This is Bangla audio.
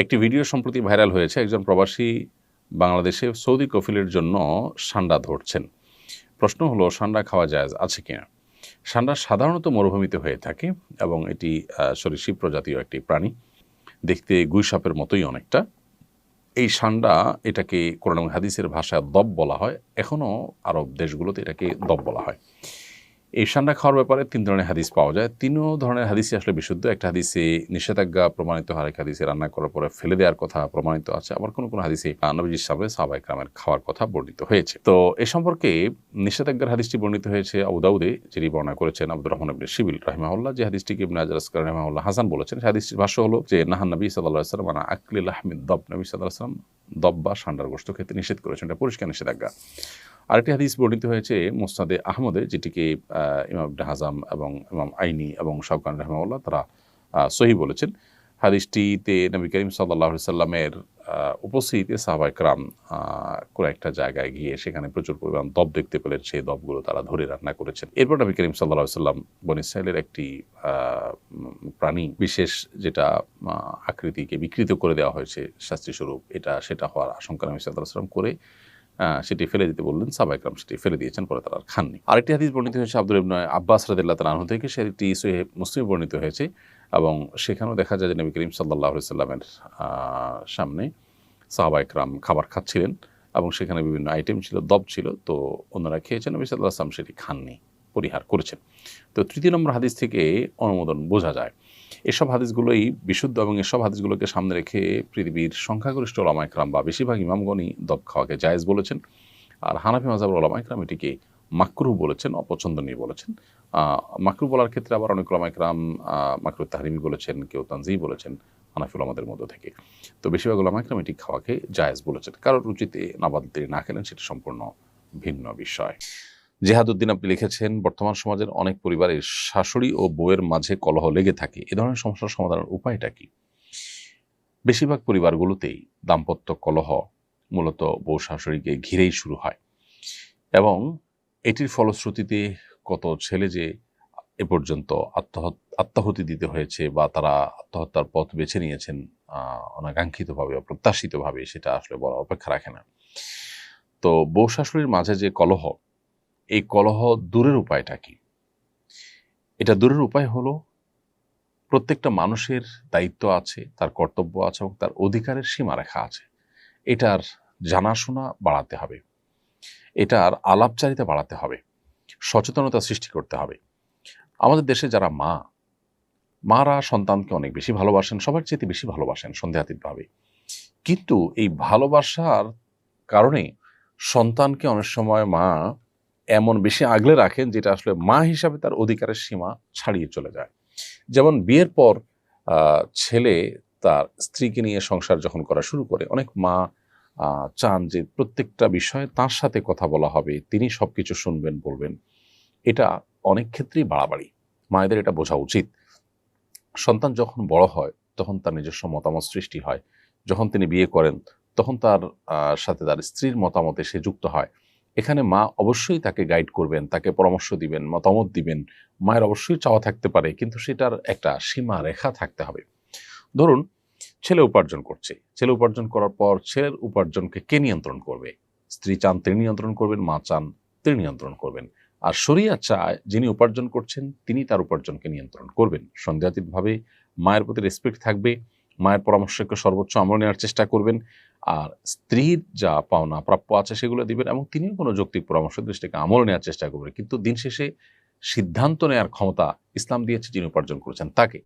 একটি ভিডিও সম্প্রতি ভাইরাল হয়েছে। একজন প্রবাসী বাংলাদেশে সৌদি কফিলের জন্য সান্ডা ধরছেন। প্রশ্ন হলো, সান্ডা খাওয়া যায় আছে কিনা? সান্ডা সাধারণত মরুভূমিতে হয়ে থাকে এবং এটি সরীসৃপ প্রজাতীয় একটি প্রাণী। দেখতে গুই সাপের মতোই অনেকটা। এই সান্ডা এটাকে কোরআন হাদিসের ভাষায় দব বলা হয়। এখনও আরব দেশগুলোতে এটাকে দব বলা হয়। এই সান্ডা খাওয়ার ব্যাপারে তিন ধরনের হাদিস পাওয়া যায়। তিনও ধরনের হাদিসই আসলে বিশুদ্ধ। একটা হাদিসে নিষেধাজ্ঞা প্রমাণিত হয় এক হাদিসে রান্না করার পরে ফেলে দেওয়ার কথা প্রমাণিত আছে। আবার কোনো কোনো হাদিসে নবীজির সামনে সাহাবাই গ্রামের খাওয়ার কথা বর্ণিত হয়েছে। তো এ সম্পর্কে নিষেধাজ্ঞার হাদিসটি বর্ণিত হয়েছে আবুদাউদে যিনি বর্ণনা করেছেন আব্দুর রহমান ইবনে শিবিল রাহিমাহুল্লাহ। যে হাদিসটিকে ইবনে আজর আসকার রাহিমাহুল্লাহ হাসান বলেছেন, সেই হাদিসটির ভাষ্য হলো যে, নাহান নবী সাল্লাহ সাল্লাম আকলিল আহমেদ দব। নবী সাল্লাহ সাল্লাম দব বা সান্ডার গোস্ত খেতে নিষেধ করেছেন এটা পরিষ্কার নিষেধাজ্ঞা। আরেকটি হাদিস বর্ণিত হয়েছে মোস্তাদে আহমদে যেটিকে ইমাম হাজাম এবং ইমাম আইনি এবং শাহকান রহমাউল্লাহ তারা সহি বলেছেন। হাদিসটিতে নবী করিম সাল্লাহ সাল্লামের উপস্থিতিতে সাহাবা একরাম কোনো একটা জায়গায় গিয়ে সেখানে প্রচুর পরিমাণ দব দেখতে পেলেন, সেই দবগুলো তারা ধরে রান্না করেছেন। এরপর নবী করিম সাল্লাহ সাল্লাম বন একটি প্রাণী বিশেষ যেটা আকৃতিকে বিকৃত করে দেওয়া হয়েছে শাস্ত্রীস্বরূপ এটা, সেটা হওয়ার আশঙ্কা নবী সাল্লাহ সাল্লাম করে সেটি ফেলে দিতে বললেন সাবাইকরাম সেটি ফেলে দিয়েছেন, পরে তারা খাননি। আরেকটি হাদিস বর্ণিত হয়েছে আব্দুল ইবনে আব্বাস রাদিল্লাহ তালাহ থেকে, সেটি সহিহ মুসলিম বর্ণিত হয়েছে। এবং সেখানেও দেখা যায় যে নবী করিম সাল্লাহ সাল্লামের সামনে সাহাবা খাবার খাচ্ছিলেন এবং সেখানে বিভিন্ন আইটেম ছিল, দব ছিল। তো অন্যরা খেয়েছেন, নবী সাল্লাহ আসলাম সেটি খাননি, পরিহার করেছেন। তো তৃতীয় নম্বর হাদিস থেকে অনুমোদন বোঝা যায়। এসব হাদিসগুলোই বিশুদ্ধ এবং এসব হাদিসগুলোকে সামনে রেখে পৃথিবীর সংখ্যাগরিষ্ঠ ওলামা একরাম বা বেশিরভাগ ইমামগণই দব খাওয়াকে জায়েজ বলেছেন। আর হানাফি মাজাব ওলামা একরাম এটিকে মাকরু বলেছেন, অপছন্দনীয় বলেছেন। মাকরু বলার ক্ষেত্রে আবার অনেক ওলামা একরাম মাকরু তাহরিমি বলেছেন, কেউ তানজি বলেছেন হানাফি আমাদের মধ্য থেকে। তো বেশিরভাগ ওলামা একরাম এটি খাওয়াকে জায়েজ বলেছেন। কারোর রুচিতে নাবাদ তিনি না খেলেন, সেটি সম্পূর্ণ ভিন্ন বিষয়। জেহাদুদ্দিন আপনি লিখেছেন, বর্তমান সমাজের অনেক পরিবারের শাশুড়ি ও বউয়ের মাঝে কলহ লেগে থাকে। এ ধরনের সমস্যার সমাধানের উপায়টা কি? বেশিরভাগ পরিবারগুলোতেই দাম্পত্য কলহ মূলত বউ শাশুড়িকে ঘিরেই শুরু হয়। এবং এটির ফলশ্রুতিতে কত ছেলে যে এ পর্যন্ত আত্মহত আত্মাহুতি দিতে হয়েছে বা তারা আত্মহত্যার পথ বেছে নিয়েছেন অনাকাঙ্ক্ষিতভাবে, অপ্রত্যাশিতভাবে, সেটা আসলে বড় অপেক্ষা রাখে না। তো বউ শাশুড়ির মাঝে যে কলহ, এই কলহ দূরের উপায়টা কি? এটা দূরের উপায় হলো প্রত্যেকটা মানুষের দায়িত্ব আছে, তার কর্তব্য আছে এবং তার অধিকারের সীমারেখা আছে। এটার জানাশোনা বাড়াতে হবে। এটার আলাপচারিতা বাড়াতে হবে, সচেতনতা সৃষ্টি করতে হবে। আমাদের দেশে যারা মা, মারা সন্তানকে অনেক বেশি ভালোবাসেন, সবার চেয়ে বেশি ভালোবাসেন সন্দেহাতীতভাবে। কিন্তু এই ভালোবাসার কারণে সন্তানকে অনেক সময় মা এমন বেশি আগলে রাখেন, যেটা আসলে মা হিসাবে তার অধিকারের সীমা ছাড়িয়ে চলে যায়। যেমন বিয়ের পর ছেলে তার স্ত্রীকে নিয়ে সংসার যখন করা শুরু করে, অনেক মা চান যে প্রত্যেকটা বিষয়ে তার সাথে কথা বলা হবে, তিনি সব কিছু শুনবেন, বলবেন। এটা অনেক ক্ষেত্রেই বাড়াবাড়ি। মায়েদের এটা বোঝা উচিত। সন্তান যখন বড় হয়, তখন তার নিজস্ব মতামত সৃষ্টি হয়। যখন তিনি বিয়ে করেন, তখন তার সাথে তার স্ত্রীর মতামতে সে যুক্ত হয়। এখানে মা অবশ্যই তাকে গাইড করবেন, তাকে পরামর্শ দিবেন, মতামত দিবেন। মায়ের অবশ্যই চাওয়া থাকতে পারে, কিন্তু সেটার একটা সীমা রেখা থাকতে হবে। ধরুন ছেলে উপার্জন করছে। ছেলে উপার্জন করার পর ছেলের উপার্জনকে কে নিয়ন্ত্রণ করবে? স্ত্রী চান তিনি নিয়ন্ত্রণ করবেন, মা চান তিনি নিয়ন্ত্রণ করবেন। আর শরিয়া চায় যিনি উপার্জন করছেন, তিনি তার উপার্জনকে নিয়ন্ত্রণ করবেন। সন্দেহাতীতভাবে মায়ের প্রতি রেসপেক্ট থাকবে, মায়ের পরামর্শকে সর্বোচ্চ আমল নেওয়ার চেষ্টা করবেন, আর স্ত্রীর যা পাওনা প্রাপ্য আছে সেগুলো দিবেন এবং তিনিও কোনো যৌক্তিক পরামর্শ দৃষ্টিকে আমল নেওয়ার চেষ্টা করবেন। কিন্তু দিন শেষে সিদ্ধান্ত নেওয়ার ক্ষমতা ইসলাম দিয়েছে যিনি উপার্জন করেছেন তাকে।